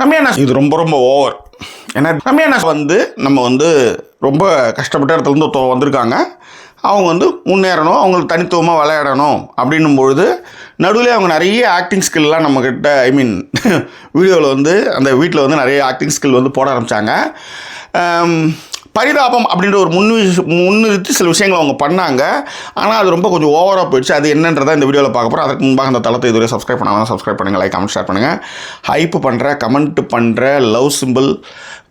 ரம்யா இது ரொம்ப ரொம்ப ஓவர் ஏன்னா ரம்யா வந்து நம்ம வந்து ரொம்ப கஷ்டப்பட்ட இடத்துலேருந்து ஒருத்தவங்க வந்திருக்காங்க. அவங்க வந்து முன்னேறணும் அவங்களுக்கு தனித்துவமாக விளையாடணும் அப்படின்னும் பொழுது நடுவில் அவங்க நிறைய ஆக்டிங் ஸ்கில்லாம் நம்மக்கிட்ட ஐ மீன் வீடியோவில் வந்து அந்த வீட்டில் வந்து நிறைய ஆக்டிங் ஸ்கில் வந்து போட ஆரம்பித்தாங்க பரிதாபம் அப்படின்ற ஒரு முன் முன்னிறுத்தி சில விஷயங்கள் அவங்க பண்ணாங்க. ஆனால் அது ரொம்ப கொஞ்சம் ஓவராக போயிடுச்சு. அது என்னன்றதை இந்த வீடியோவில் பார்க்க போகிறோம் அதுக்கு முன்பாக அந்த தளத்தை இதுவரை சப்ஸ்கிரைப் பண்ணாமல் சப்ஸ்கிரைப் பண்ணுங்கள் லைக் கமெண்ட் ஷேர் பண்ணுங்கள் ஹைப் பண்ணுற கமெண்ட் பண்ணுற லவ் சிம்பிள்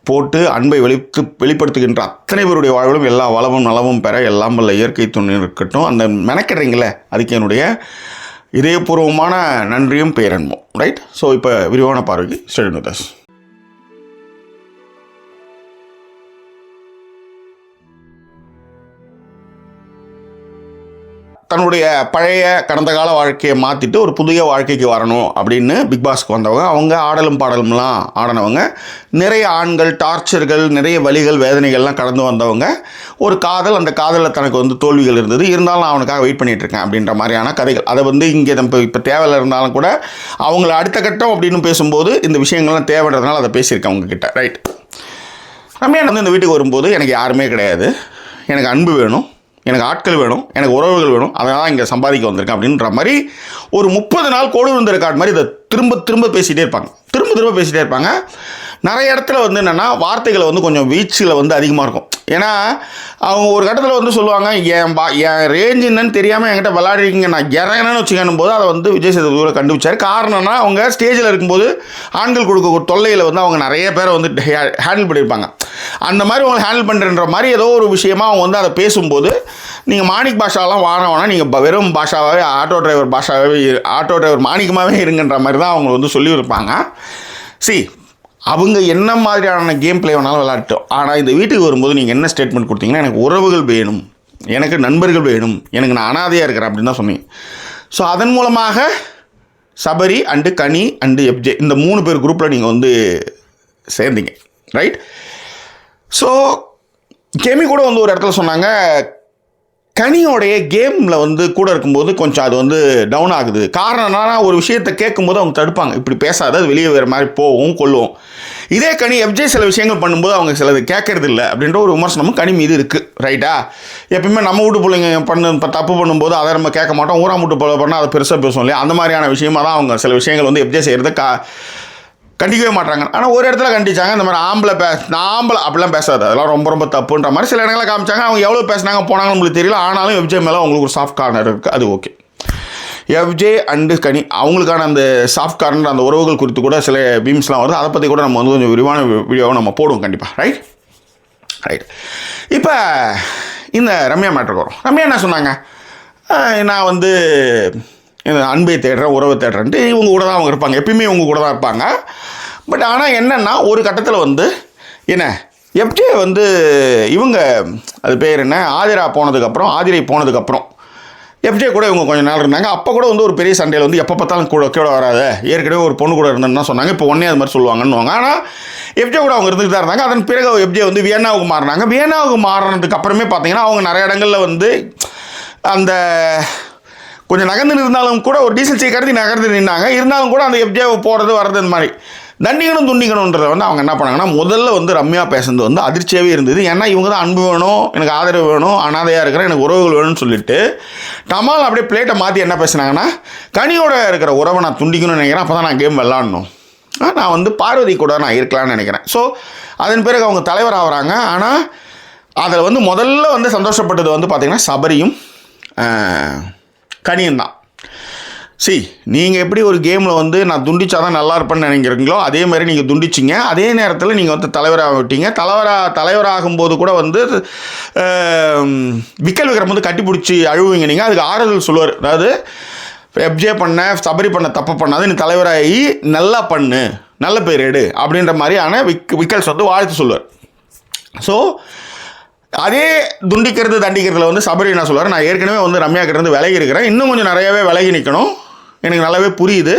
போட்டு அன்பை வெளித்து வெளிப்படுத்துகின்ற அத்தனை பேருடைய வாழ்விலும் எல்லா வளமும் நலமும் பெற எல்லாம் வல்ல இயற்கை துணை இருக்கட்டும். அந்த மெனக்கிடுறீங்களே அதுக்கு என்னுடைய இதயபூர்வமான நன்றியும் பேரன்பும். ரைட் ஸோ இப்போ விரிவான பார்வைக்கு ஸ்டடி தன்னுடைய பழைய கடந்த கால வாழ்க்கையை மாற்றிட்டு ஒரு புதிய வாழ்க்கைக்கு வரணும் அப்படின்னு பிக் பாஸ்க்கு வந்தவங்க அவங்க ஆடலும் பாடலும்லாம் ஆடினவங்க நிறைய ஆண்கள் டார்ச்சர்கள் நிறைய வலிகள் வேதனைகள்லாம் கடந்து வந்தவங்க ஒரு காதல் அந்த காதலில் தனக்கு வந்து தோல்விகள் இருந்தது. இருந்தாலும் நான் அவனுக்காக வெயிட் பண்ணிகிட்ருக்கேன் இருக்கேன் அப்படின்ற மாதிரியான கதைகள். அதை வந்து இங்கே நம்ம இப்போ தேவையில் இருந்தாலும் கூட அவங்கள அடுத்த கட்டம் அப்படின்னு பேசும்போது இந்த விஷயங்கள்லாம் தேவைன்றதுனால அதை பேசியிருக்கேன் அவங்கக்கிட்ட ரைட் ரம்யா வந்து இந்த வீட்டுக்கு வரும்போது எனக்கு யாருமே கிடையாது. எனக்கு அன்பு வேணும். எனக்கு ஆட்கள் வேணும் எனக்கு உறவுகள் வேணும் அதனால் இங்கே சம்பாதிக்க வந்திருக்கேன் அப்படின்ற மாதிரி ஒரு முப்பது நாள் கோடு விழுந்த ரெக்கார்ட் மாதிரி இதை திரும்ப திரும்ப பேசிகிட்டே இருப்பாங்க. திரும்ப திரும்ப பேசிகிட்டே இருப்பாங்க. நிறைய இடத்துல வந்து என்னென்னா வார்த்தைகளை வந்து கொஞ்சம் வீச்சில் வந்து அதிகமாக இருக்கும். ஏன்னா அவங்க ஒரு கட்டத்தில் வந்து சொல்லுவாங்க என் பா என் ரேஞ்ச் என்னன்னு தெரியாமல் என்கிட்ட விளாடுறீங்க நான் இறங்கினேன்னு வச்சுக்கணும் போது அதை வந்து விஜய் சேதுபதியோட கண்டுபிடிச்சார். காரணம்னா அவங்க ஸ்டேஜில் இருக்கும்போது ஆண்கள் கொடுக்க ஒரு தொல்லையில் வந்து அவங்க நிறைய பேரை வந்து ஹேண்டில் பண்ணியிருப்பாங்க. அந்த மாதிரி உங்களை ஹேண்டில் பண்ணுறன்ற மாதிரி ஏதோ ஒரு விஷயமா அவங்க வந்து அதை பேசும்போது நீங்கள் மாணிக் பாஷாலாம் வாங்கினா நீங்கள் வெறும் பாஷாவாகவே ஆட்டோ டிரைவர் பாஷாவே ஆட்டோ டிரைவர் மாணிக்கமாகவே இருங்கன்ற மாதிரி தான் அவங்க வந்து சொல்லியிருப்பாங்க. சி அவங்க என்ன மாதிரியான கேம் பிளே வேணாலும் விளாட்டோம் ஆனால் இந்த வீட்டுக்கு வரும்போது நீங்கள் என்ன ஸ்டேட்மெண்ட் கொடுத்தீங்கன்னா எனக்கு உறவுகள் வேணும். எனக்கு நண்பர்கள் வேணும். எனக்கு நான் அனாதையாக இருக்கிறேன் அப்படின்னு தான் சொன்னீங்க. ஸோ அதன் மூலமாக Sabari and Kani and FJ இந்த மூணு பேர் குரூப்பில் நீங்கள் வந்து சேர்ந்தீங்க. ரைட் ஸோ கெமி கூட வந்து ஒரு இடத்துல சொன்னாங்க கனியோடைய கேமில் வந்து கூட இருக்கும்போது கொஞ்சம் அது வந்து டவுன் ஆகுது. காரணம் என்னன்னா ஒரு விஷயத்தை கேட்கும்போது அவங்க தடுப்பாங்க. இப்படி பேசாத அது வெளியே வேறு மாதிரி போகும் கொள்வோம் இதே கனி எஃப்ஜே சில விஷயங்கள் பண்ணும்போது அவங்க சிலது கேட்கறது இல்லை அப்படின்ற ஒரு விமர்சனமும் கனி மீது இருக்குது ரைட்டா எப்பயுமே நம்ம வீட்டு பிள்ளைங்க பண்ணு இப்போ தப்பு பண்ணும்போது அதை நம்ம கேட்க மாட்டோம். ஊரா வீட்டு பிள்ளை பண்ணால் அதை பெருசாக பேசுவோம் இல்லையா? அந்த மாதிரியான விஷயமா தான் அவங்க சில விஷயங்கள் வந்து எஃப்ஜே செய்கிறது கா கண்டிக்கவே மாட்டாங்க ஆனால் ஒரு இடத்துல கண்டிச்சாங்க இந்த மாதிரி ஆம்பளை பே நான் ஆம்பளை அப்படிலாம் பேசாது. அதெல்லாம் ரொம்ப ரொம்ப தப்புன்ற மாதிரி சில இடங்களில் காமிச்சாங்க. அவங்க எவ்வளோ பேசினாங்க போனாங்கன்னு உங்களுக்கு தெரியல. ஆனாலும் எஃப்ஜே மேலே அவங்களுக்கு ஒரு சாஃப்ட் கார்னர் இருக்குது அது ஓகே எஃப்ஜே அண்டு கனி அவங்களுக்கான அந்த சாஃப்ட் கார்னர் அந்த உறவுகள் குறித்து கூட சில பீம்ஸ்லாம் வருது. அதை பற்றி கூட நம்ம வந்து கொஞ்சம் விரிவான வீடியோவை நம்ம போடுவோம் கண்டிப்பாக ரைட் ரைட் இப்போ இந்த ரம்யா மேட்ருக்கு வரும். ரம்யா என்ன சொன்னாங்க? நான் வந்து அன்பை தேடுறேன் உறவை தேடுறேன்ட்டு இவங்க கூட தான் அவங்க இருப்பாங்க. எப்பயுமே இவங்க கூட தான் இருப்பாங்க. பட் ஆனால் என்னென்னா ஒரு கட்டத்தில் வந்து என்ன எப்படியே வந்து இவங்க அது பேர் என்ன ஆதிரா போனதுக்கப்புறம் ஆதிரை போனதுக்கப்புறம் எஃப்ஜே கூட இவங்க கொஞ்ச நாள் இருந்தாங்க. அப்போ கூட வந்து ஒரு பெரிய சண்டையில் வந்து எப்போ பார்த்தாலும் கூட கூட வராத. ஏற்கனவே ஒரு பொண்ணு கூட இருந்தேன்னு சொன்னாங்க. இப்போ ஒன்றே அது மாதிரி சொல்லுவாங்கன்னு ஆனால் எஃப்ஜே கூட அவங்க இருந்துகிட்டு தான் இருந்தாங்க. அதன் பிறகு எஃப்ஜே வந்து வியன்னாவுக்கு மாறினாங்க. வியன்னாவுக்கு மாறினதுக்கு அப்புறமே பார்த்தீங்கன்னா அவங்க நிறைய இடங்களில் வந்து அந்த கொஞ்சம் நகர்ந்து இருந்தாலும் கூட ஒரு டீசல் சீ கருதி நகர்ந்து நின்னாங்க. இருந்தாலும் கூட அந்த எஃப்ஜே போகிறது வர்றது இந்த மாதிரி. தண்டிக்கணும் துண்டிக்கணுன்றதை வந்து அவங்க என்ன பண்ணாங்கன்னா முதல்ல வந்து ரம்யா பேசுனது வந்து அதிர்ச்சியாகவே இருந்தது. ஏன்னா இவங்க தான் அன்பு வேணும் எனக்கு ஆதரவு வேணும் அனாதையாக இருக்கிறேன் எனக்கு உறவுகள் வேணும்னு சொல்லிட்டு டமால் அப்படியே பிளேட்டை மாற்றி என்ன பேசுனாங்கன்னா கனியோட இருக்கிற உறவை நான் துண்டிக்கணும்னு நினைக்கிறேன் அப்போ தான் நான் கேம் விளாடணும் நான் வந்து பார்வதி கூட நான் இருக்கலாம்னு நினைக்கிறேன். ஸோ அதன் பிறகு அவங்க தலைவர் ஆகிறாங்க. ஆனால் அதில் வந்து முதல்ல வந்து சந்தோஷப்பட்டது வந்து பார்த்திங்கன்னா சபரியும் ஆ, சி நீங்கள் எப்படி ஒரு கேமில் வந்து நான் துண்டிச்சா தான் நல்லா இருப்பேன்னு நினைக்கிறீங்களோ அதே மாதிரி நீங்கள் துண்டிச்சிங்க. அதே நேரத்தில் நீங்கள் வந்து தலைவராக விட்டீங்க. தலைவராக தலைவராகும்போது கூட வந்து விக்கல் விக்ரம் வந்து கட்டிப்பிடிச்சி அழுவுங்க நீங்கள் அதுக்கு ஆறுதல் சொல்லுவார். அதாவது எப்ஜே பண்ண சபரி பண்ண தப்பு பண்ணாது நீ தலைவராகி நல்லா பண்ணு நல்ல பேர் எடு அப்படின்ற மாதிரியான விக் விக்கல்ஸ் வந்து வாழ்த்து சொல்லுவார். ஸோ அதே துண்டிக்கிறது தண்டிக்கிறதுல வந்து சபரி என்ன சொல்லுவார்? நான் ஏற்கனவே வந்து ரம்யா கிட்ட இருந்து விலகி இருக்கிறேன் இன்னும் கொஞ்சம் நிறையவே விலகி நிற்கணும் எனக்கு நல்லாவே புரியுது.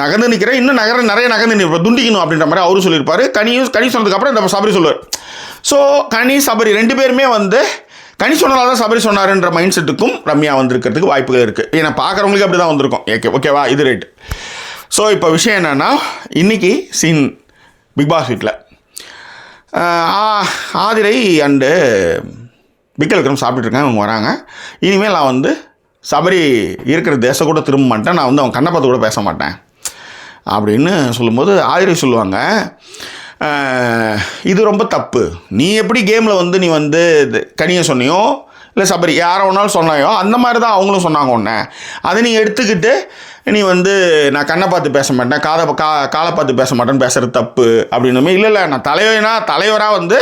நகர்ந்து நிற்கிறேன் இன்னும் நகர நிறைய நகர்ந்து நிற்பேன் துண்டிக்கணும் அப்படின்ற மாதிரி அவரும் சொல்லியிருப்பார். கனியும் கனி சொன்னதுக்கப்புறம் இந்த சபரி சொல்லுவார். ஸோ கனி சபரி ரெண்டு பேருமே வந்து கனி சொன்னதால தான் சபரி சொன்னாருன்ற மைண்ட் செட்டுக்கும் ரம்யா வந்திருக்கிறதுக்கு வாய்ப்புகள் இருக்குது ஏன்னா பார்க்குறவங்களுக்கு அப்படி தான் வந்திருக்கும் ஓகே ஓகேவா இது ரைட்டு ஸோ இப்போ விஷயம் என்னென்னா இன்றைக்கி சீன் பிக் பாஸ் வீட்டில் ஆதிரை அண்டு பிக்கல் விக்ரம் சாப்பிட்டுட்டு அவங்க வராங்க. இனிமேல் நான் வந்து சபரி இருக்கிற தேசம் கூட திரும்ப மாட்டேன். நான் வந்து அவன் கண்ணை பார்த்து கூட பேச மாட்டேன். அப்படின்னு சொல்லும்போது ஆதிரை சொல்லுவாங்க. இது ரொம்ப தப்பு. நீ எப்படி கேமில் வந்து நீ வந்து இது கனியை சொன்னியோ இல்லை சபரி யாரை ஒன்றாலும் சொன்னாயோ அந்த மாதிரி தான் அவங்களும் சொன்னாங்க ஒன்று அதை நீ எடுத்துக்கிட்டு நீ வந்து நான் கண்ணை பார்த்து பேச மாட்டேன் காதை கா காலை பார்த்து பேச மாட்டேன்னு பேசுகிறது தப்பு அப்படின்னுமே. இல்லை இல்லை நான் தலைவனா தலைவராக வந்து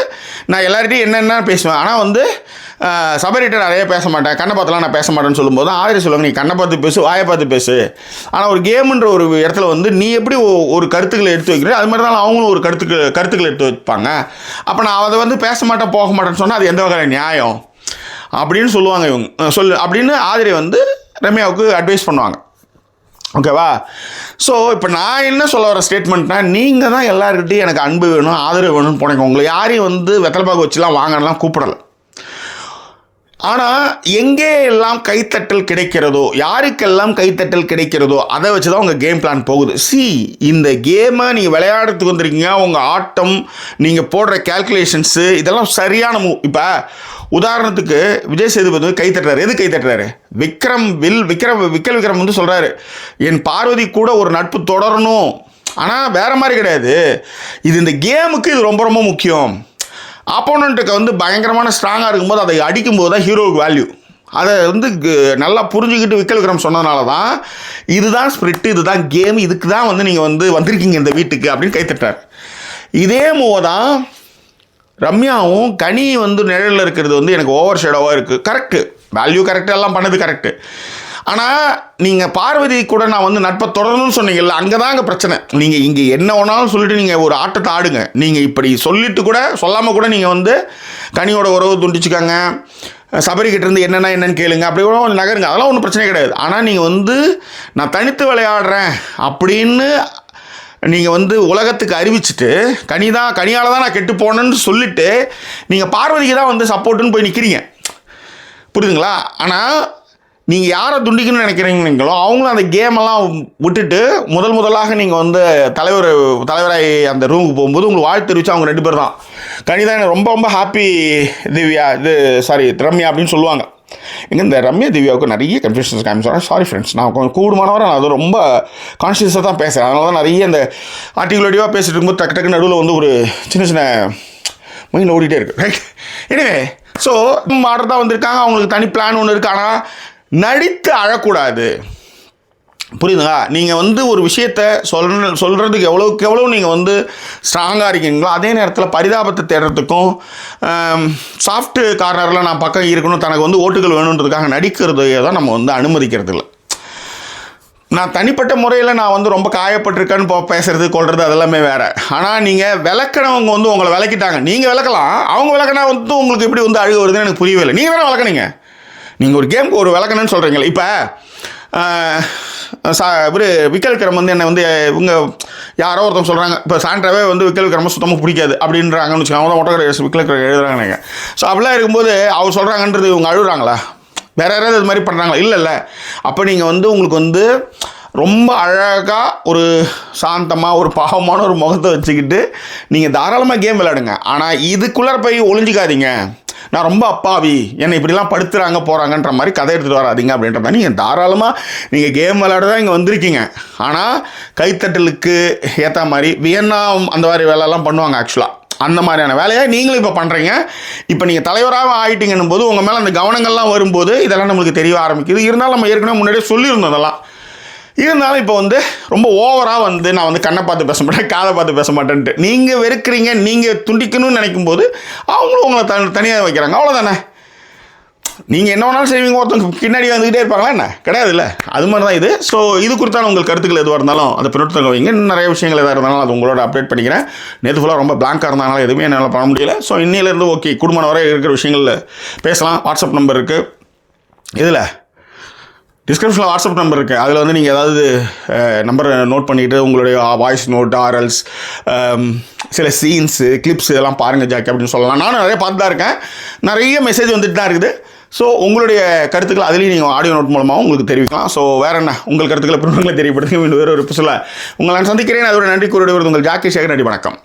நான் எல்லார்ட்டையும் என்னென்ன பேசுவேன். ஆனால் வந்து சபரிட்ட நிறைய பேச மாட்டேன் கண்ணை பார்த்துலாம் நான் பேச மாட்டேன்னு சொல்லும்போது ஆதரி சொல்லுவாங்க நீ கண்ணை பார்த்து பேசு வாயை பார்த்து பேசு. ஆனால் ஒரு கேமுன்ற ஒரு இடத்துல வந்து நீ எப்படி ஒரு கருத்துக்களை எடுத்து வைக்கிறீ அது மாதிரி தான் அவங்களும் ஒரு கருத்துக்கள் கருத்துக்களை எடுத்து வைப்பாங்க. அப்போ நான் அதை வந்து பேச மாட்டேன் போக மாட்டேன்னு சொன்னால் அது எந்த வகையான நியாயம்? அப்படின்னு சொல்லுவாங்க இவங்க. சொல் சொல்லு அப்படின்னு ஆதிரி வந்து ரம்யாவுக்கு அட்வைஸ் பண்ணுவாங்க. ஓகேவா ஸோ இப்போ நான் என்ன சொல்ல வர ஸ்டேட்மெண்ட்னா நீங்கள் தான் எல்லாருக்கிட்டையும் எனக்கு அன்பு வேணும் ஆதரவு வேணும்னு போனீங்க. உங்களை யாரையும் வந்து வெத்தலைப்பாக்கு வச்சுலாம் வாங்கலாம் கூப்பிடலை. ஆனால் எங்கே எல்லாம் கைத்தட்டல் கிடைக்கிறதோ யாருக்கெல்லாம் கைத்தட்டல் கிடைக்கிறதோ அதை வச்சு தான் உங்கள் கேம் பிளான் போகுது. சி இந்த கேமை நீங்கள் விளையாடுறதுக்கு வந்திருக்கீங்க உங்கள் ஆட்டம் நீங்கள் போடுற கேல்குலேஷன்ஸு இதெல்லாம் சரியான மூ இப்போ உதாரணத்துக்கு விஜய் சேதுபதி வந்து கை தட்டுறாரு எது கை தட்டுறாரு விக்ரம் வில் விக்ரம் விக்கல் விக்ரம் வந்து சொல்கிறாரு என் பார்வதி கூட ஒரு நட்பு தொடரணும். ஆனால் வேற மாதிரி கிடையாது. இது இந்த கேமுக்கு இது ரொம்ப ரொம்ப முக்கியம். அப்போனண்ட்டுக்கு வந்து பயங்கரமான ஸ்ட்ராங்காக இருக்கும்போது அதை அடிக்கும்போது தான் ஹீரோவுக்கு வேல்யூ அதை வந்து க- நல்லா புரிஞ்சுக்கிட்டு விக்கல் விக்ரம் சொன்னதுனால தான் இதுதான் ஸ்பிரிட் இதுதான் கேம் இதுக்கு தான் வந்து நீங்கள் வந்து வந்திருக்கீங்க இந்த வீட்டுக்கு அப்படின்னு கைத்தட்டார். இதே மூவதான் ரம்யாவும் கனி வந்து நிழலில் இருக்கிறது வந்து எனக்கு ஓவர் ஷேடோவாக இருக்குது கரெக்டு வேல்யூ கரெக்டு எல்லாம் பண்ணது கரெக்டு ஆனால் நீங்கள் பார்வதி கூட நான் வந்து நட்பை தொடரணும்னு சொன்னீங்கல்ல அங்கே தான் அங்கே பிரச்சனை. நீங்கள் இங்கே என்ன வேணாலும் சொல்லிட்டு நீங்கள் ஒரு ஆட்டத்தை ஆடுங்க. நீங்கள் இப்படி சொல்லிட்டு கூட சொல்லாமல் கூட நீங்கள் வந்து கனியோட உறவு துண்டிச்சுக்காங்க. சபரிக்கிட்ட இருந்து என்னென்ன என்னன்னு கேளுங்க. அப்படி கூட கொஞ்சம் நகருங்க. அதெல்லாம் ஒன்றும் பிரச்சனை கிடையாது. ஆனால் நீங்கள் வந்து நான் தனித்து விளையாடுறேன் அப்படின்னு நீங்கள் வந்து உலகத்துக்கு அறிவிச்சுட்டு கனி தான் கனியால் தான் நான் கெட்டு போனேன்னு சொல்லிட்டு நீங்கள் பார்வதிக்கு தான் வந்து சப்போர்ட்டுன்னு போய் நிற்கிறீங்க புரியுதுங்களா? ஆனால் நீங்கள் யாரை துண்டிக்கணும்னு நினைக்கிறீங்களோ அவங்களும் அந்த கேமெல்லாம் விட்டுட்டு முதல் முதலாக நீங்கள் வந்து தலைவர் தலைவராகி அந்த ரூமுக்கு போகும்போது உங்களுக்கு வாழ்த்து தெரிவிச்சு அவங்க ரெண்டு பேர் தான். கனிதான் எனக்கு ரொம்ப ரொம்ப ஹாப்பி திவ்யா இது சாரி ரம்யா அப்படின்னு சொல்லுவாங்க. எங்க இந்த ரம்யா திவ்யாவுக்கு நிறைய கன்ஃபியூஷன்ஸ் காமிச்சாங்க சாரி ஃப்ரெண்ட்ஸ் நான் கொஞ்சம் கூடுமானவரை நான் அது ரொம்ப கான்ஷியஸாக தான் பேசுகிறேன் அதனால தான் நிறைய இந்த ஆர்டிகுலேட்டிவாக பேசிகிட்டு இருக்கும்போது டக்கு டக்கு நடுவில் வந்து ஒரு சின்ன சின்ன மைண்டில் ஓடிட்டே இருக்கு. ரைட் எனவே ஸோ மாடர் தான் வந்திருக்காங்க. அவங்களுக்கு தனி பிளான் ஒன்று இருக்கு. ஆனால் நடித்து அழக்கூடாது. புரியுதுங்களா? நீங்கள் வந்து ஒரு விஷயத்த சொல் சொல்கிறதுக்கு எவ்வளோக்கு எவ்வளோ நீங்கள் வந்து ஸ்ட்ராங்காக இருக்கீங்களோ அதே நேரத்தில் பரிதாபத்தை தேடுறதுக்கும் சாஃப்ட் கார்னரில் நான் பக்கம் இருக்கணும் தனக்கு வந்து ஓட்டுகள் வேணுன்றதுக்காக நடிக்கிறதையே தான் நம்ம வந்து அனுமதிக்கிறது இல்லை நான் தனிப்பட்ட முறையில் நான் வந்து ரொம்ப காயப்பட்டிருக்கேன்னு போ பேசுறது கொள்வது அதெல்லாமே வேறு. ஆனால் நீங்கள் விளக்குனவங்க வந்து உங்களை விளக்கிட்டாங்க. நீங்கள் விளக்கலாம். அவங்க விளக்கினா வந்து உங்களுக்கு எப்படி வந்து அழுக வருதுன்னு எனக்கு புரியவே இல்லை. நீங்கள் தானே விளக்குனீங்க? நீங்கள் ஒரு கேமுக்கு ஒரு விளக்கணும்னு சொல்கிறீங்களே இப்போ சா இவர் விக்கல் விக்ரம் வந்து என்னை வந்து இவங்க யாரோ ஒருத்தவங்க சொல்கிறாங்க இப்போ சாண்ட்ராவே வந்து விக்கல் கிரம சுத்தமாக பிடிக்காது அப்படின்றாங்கன்னு வச்சுக்கோங்க. அவங்க தான் விக்கல் விக்ரம் எழுதுறாங்க ஸோ அப்படிலாம் இருக்கும்போது அவர் சொல்கிறாங்கன்றது இவங்க அழுகுறாங்களா? வேற யாராவது இது மாதிரி பண்ணுறாங்களா இல்லை இல்லை. அப்போ நீங்கள் வந்து உங்களுக்கு வந்து ரொம்ப அழகாக ஒரு சாந்தமாக ஒரு பாவமான ஒரு முகத்தை வச்சுக்கிட்டு நீங்கள் தாராளமாக கேம் விளையாடுங்க. ஆனால் இதுக்குள்ளே போய் ஒளிஞ்சிக்காதீங்க. நான் ரொம்ப அப்பாவி. என்னை இப்படிலாம் படுத்துறாங்க போகிறாங்கன்ற மாதிரி கதை எடுத்துகிட்டு வராதீங்க அப்படின்ற மாதிரி நீங்கள் தாராளமாக நீங்கள் கேம் விளையாட தான் இங்கே வந்திருக்கீங்க. ஆனால் கைத்தட்டலுக்கு ஏற்ற மாதிரி வியன்னா அந்த மாதிரி வேலையெல்லாம் பண்ணுவாங்க ஆக்சுவலாக அந்த மாதிரியான வேலையை நீங்களும் இப்போ பண்ணுறீங்க இப்போ நீங்கள் தலைவராக ஆகிட்டீங்கன்னும் போது உங்கள் மேலே அந்த கவனங்கள்லாம் வரும்போது இதெல்லாம் நம்மளுக்கு தெரிய ஆரம்பிக்குது. இருந்தாலும் நம்ம ஏற்கனவே முன்னாடியே சொல்லியிருந்தோம் அதெல்லாம் இருந்தாலும் இப்போ வந்து ரொம்ப ஓவராக வந்து நான் வந்து கண்ணை பார்த்து பேச மாட்டேன் காதை பார்த்து பேச மாட்டேன்ட்டு. நீங்கள் வெறுக்கிறீங்க நீங்கள் துண்டிக்கணும்னு நினைக்கும் போது அவங்களும் உங்களை த தனியாக வைக்கிறாங்க. அவ்வளோதானே நீங்கள் என்ன வேணாலும் செய்வீங்க ஒருத்தவங்க பின்னாடி வந்துக்கிட்டே இருப்பாங்களா என்ன? கிடையாதுல்ல அது மாதிரி தான் இது. ஸோ இது குறித்தான உங்கள் கருத்துக்கள் எதுவாக இருந்தாலும் அதை பின்னோட்டத்தில் வைங்க. இன்னும் நிறைய விஷயங்கள் எதாக இருந்தாலும் அது உங்களோட அப்டேட் பண்ணிக்கிறேன். நேற்று ஃபுல்லாக ரொம்ப பிளாங்காக இருந்தாலும் எதுவுமே என்னால் பண்ண முடியல. ஸோ இன்னிலேருந்து ஓகே குடும்பம் வரை இருக்கிற விஷயங்கள் பேசலாம். வாட்ஸ்அப் நம்பர் இருக்குது இதில் டிஸ்கிரிப்ஷனில் வாட்ஸ்அப் நம்பர் இருக்குது அதில் வந்து நீங்கள் ஏதாவது நம்பரை நோட் பண்ணிவிட்டு உங்களுடைய வாய்ஸ் நோட் ஆர்எல்ஸ் சில சீன்ஸு கிளிப்ஸ் இதெல்லாம் பாருங்கள் ஜாக்கி அப்படின்னு சொல்லலாம். நானும் நிறைய பார்த்து தான் இருக்கேன். நிறைய மெசேஜ் வந்துட்டு தான் இருக்குது. ஸோ உங்களுடைய கருத்துக்கள் அதுலேயும் நீங்கள் ஆடியோ நோட் மூலமாகவும் உங்களுக்கு தெரிவிக்கலாம். ஸோ வேறு என்ன? உங்கள் கருத்துக்களை பிறகு தெரியப்படுத்துங்க. இன்னும் வேறு ஒரு சொல்ல உங்களை நான் சந்திக்கிறேன். அதோட நன்றி கூறிய உங்கள் ஜாக்கி சேகர். நன்றி வணக்கம்.